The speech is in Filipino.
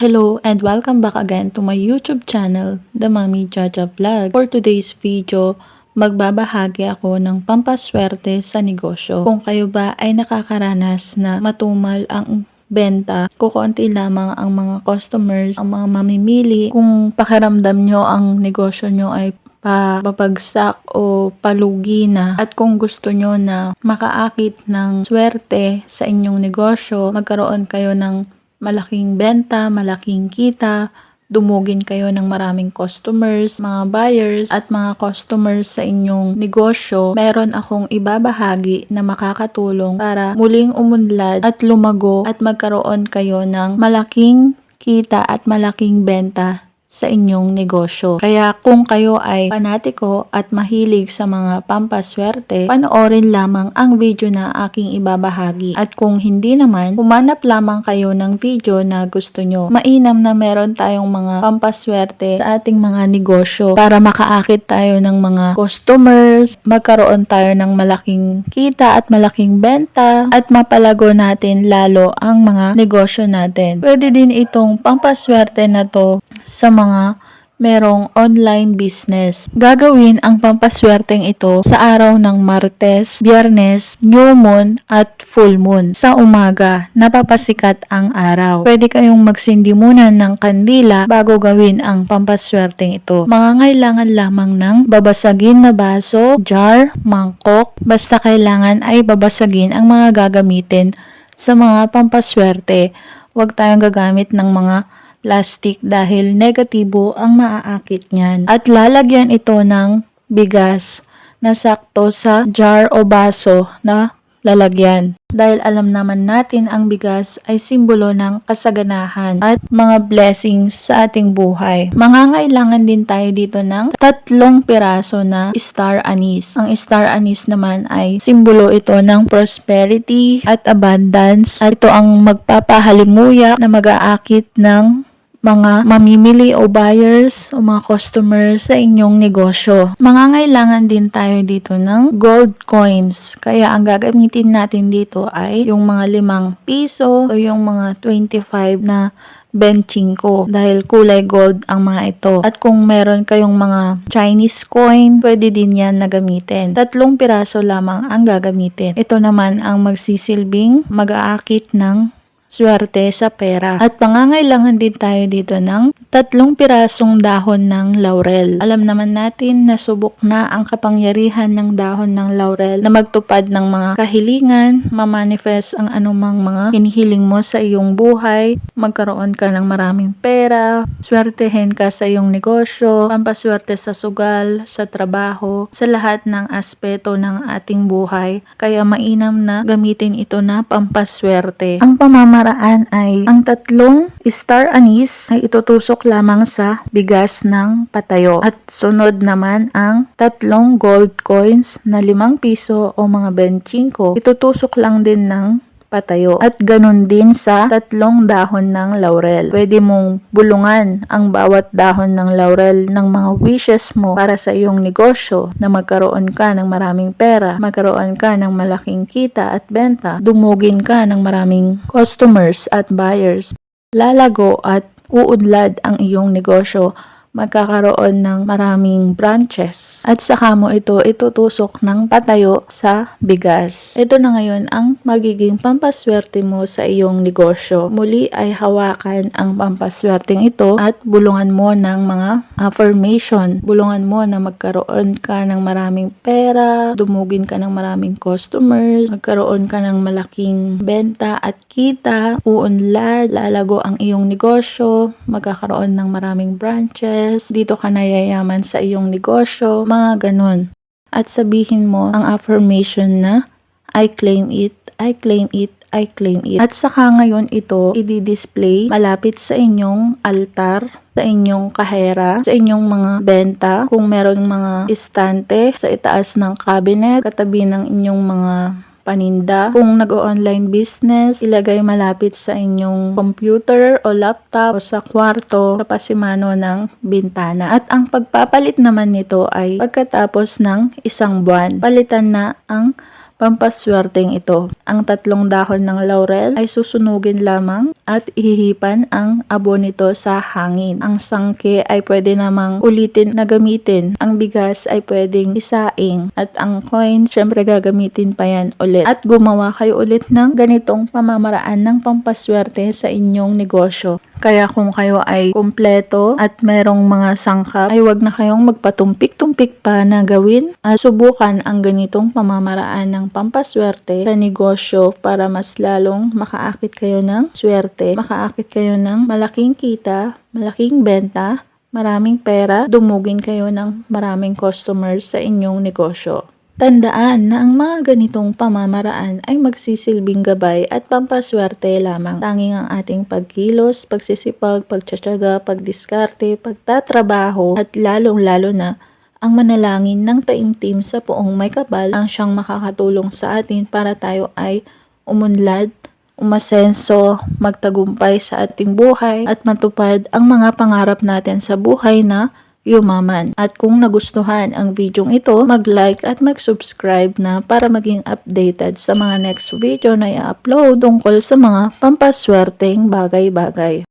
Hello and welcome back again to my YouTube channel, The Mommy Jaja Vlog. For today's video, magbabahagi ako ng pampaswerte sa negosyo. Kung kayo ba ay nakakaranas na matumal ang benta, kukonti lamang ang mga customers, ang mga mamimili, kung pakiramdam nyo ang negosyo nyo ay papabagsak o palugi na at kung gusto nyo na makaakit ng swerte sa inyong negosyo, magkaroon kayo ng malaking benta, malaking kita, dumugin kayo ng maraming customers, mga buyers at mga customers sa inyong negosyo, meron akong ibabahagi na makakatulong para muling umunlad at lumago at magkaroon kayo ng malaking kita at malaking benta sa inyong negosyo. Kaya kung kayo ay panatiko at mahilig sa mga pampaswerte, panoorin lamang ang video na aking ibabahagi. At kung hindi naman, humanap lamang kayo ng video na gusto nyo. Mainam na meron tayong mga pampaswerte sa ating mga negosyo para makaakit tayo ng mga customers, magkaroon tayo ng malaking kita at malaking benta at mapalago natin lalo ang mga negosyo natin. Pwede din itong pampaswerte na to sa mga merong online business. Gagawin ang pampaswerteng ito sa araw ng Martes, Biyernes, New Moon at Full Moon. Sa umaga, napapasikat ang araw. Pwede kayong magsindi muna ng kandila bago gawin ang pampaswerteng ito. Mangangailangan lamang ng babasagin na baso, jar, mangkok, basta kailangan ay babasagin ang mga gagamitin sa mga pampaswerte. Huwag tayong gagamit ng mga plastic dahil negatibo ang maaakit niyan. At lalagyan ito ng bigas na sakto sa jar o baso na lalagyan. Dahil alam naman natin ang bigas ay simbolo ng kasaganahan at mga blessings sa ating buhay. Mangangailangan din tayo dito ng tatlong piraso na star anise. Ang star anise naman ay simbolo ito ng prosperity at abundance. At ito ang magpapahalimuyak na mag-aakit ng mga mamimili o buyers o mga customers sa inyong negosyo. Mangangailangan din tayo dito ng gold coins. Kaya ang gagamitin natin dito ay yung mga limang piso o yung mga 25 na benching ko dahil kulay gold ang mga ito. At kung meron kayong mga Chinese coin, pwede din yan na gamitin. Tatlong piraso lamang ang gagamitin. Ito naman ang magsisilbing mag-aakit ng swerte sa pera. At pangangailangan din tayo dito ng tatlong pirasong dahon ng laurel. Alam naman natin na subok na ang kapangyarihan ng dahon ng laurel na magtupad ng mga kahilingan, mamanifest ang anumang mga hinihiling mo sa iyong buhay, magkaroon ka ng maraming pera, swertehin ka sa iyong negosyo, pampaswerte sa sugal, sa trabaho, sa lahat ng aspeto ng ating buhay. Kaya mainam na gamitin ito na pampaswerte. Ang pamamaraan ay ang tatlong star anise ay itutusok lamang sa bigas ng patayo. At sunod naman ang tatlong gold coins na limang piso o mga benchingko. Itutusok lang din ng patayo. At ganun din sa tatlong dahon ng laurel. Pwede mong bulungan ang bawat dahon ng laurel ng mga wishes mo para sa iyong negosyo na magkaroon ka ng maraming pera, magkaroon ka ng malaking kita at benta, dumugin ka ng maraming customers at buyers. Lalago at uudlad ang iyong negosyo magkakaroon ng maraming branches. At saka mo ito itutusok ng patayo sa bigas. Ito na ngayon ang magiging pampaswerte mo sa iyong negosyo. Muli ay hawakan ang pampaswerteng ito at bulungan mo ng mga affirmation. Bulungan mo na magkaroon ka ng maraming pera, dumugin ka ng maraming customers, magkaroon ka ng malaking benta at kita, uunlad, lalago ang iyong negosyo, magkakaroon ng maraming branches, dito ka nayayaman sa iyong negosyo, mga ganun. At sabihin mo ang affirmation na, I claim it, I claim it, I claim it. At saka ngayon ito, i-display malapit sa inyong altar, sa inyong kahera, sa inyong mga benta, kung meron mga istante sa itaas ng cabinet, katabi ng inyong mga paninda. Kung nag-online business, ilagay malapit sa inyong computer o laptop o sa kwarto sa pasimano ng bintana. At ang pagpapalit naman nito ay pagkatapos ng isang buwan. Palitan na ang pampaswerteng ito. Ang tatlong dahon ng laurel ay susunugin lamang at ihihipan ang abo nito sa hangin. Ang sangke ay pwede namang ulitin na gamitin. Ang bigas ay pwedeng isaing at ang coins syempre gagamitin pa yan ulit. At gumawa kayo ulit ng ganitong pamamaraan ng pampaswerte sa inyong negosyo. Kaya kung kayo ay kumpleto at merong mga sangkap, ay wag na kayong magpatumpik-tumpik pa na gawin at subukan ang ganitong pamamaraan ng pampaswerte sa negosyo para mas lalong makaakit kayo ng swerte, makaakit kayo ng malaking kita, malaking benta, maraming pera, dumugin kayo ng maraming customers sa inyong negosyo. Tandaan na ang mga ganitong pamamaraan ay magsisilbing gabay at pampaswerte lamang. Tanging ang ating pagkilos, pagsisipag, pagtsatsaga, pagdiskarte, pagtatrabaho at lalong-lalo na ang manalangin ng taimtim sa poong may kapal ang siyang makakatulong sa atin para tayo ay umunlad, umasenso, magtagumpay sa ating buhay at matupad ang mga pangarap natin sa buhay na yumaman. At kung nagustuhan ang videong ito, mag-like at mag-subscribe na para maging updated sa mga next video na i-upload tungkol sa mga pampaswerteng bagay-bagay.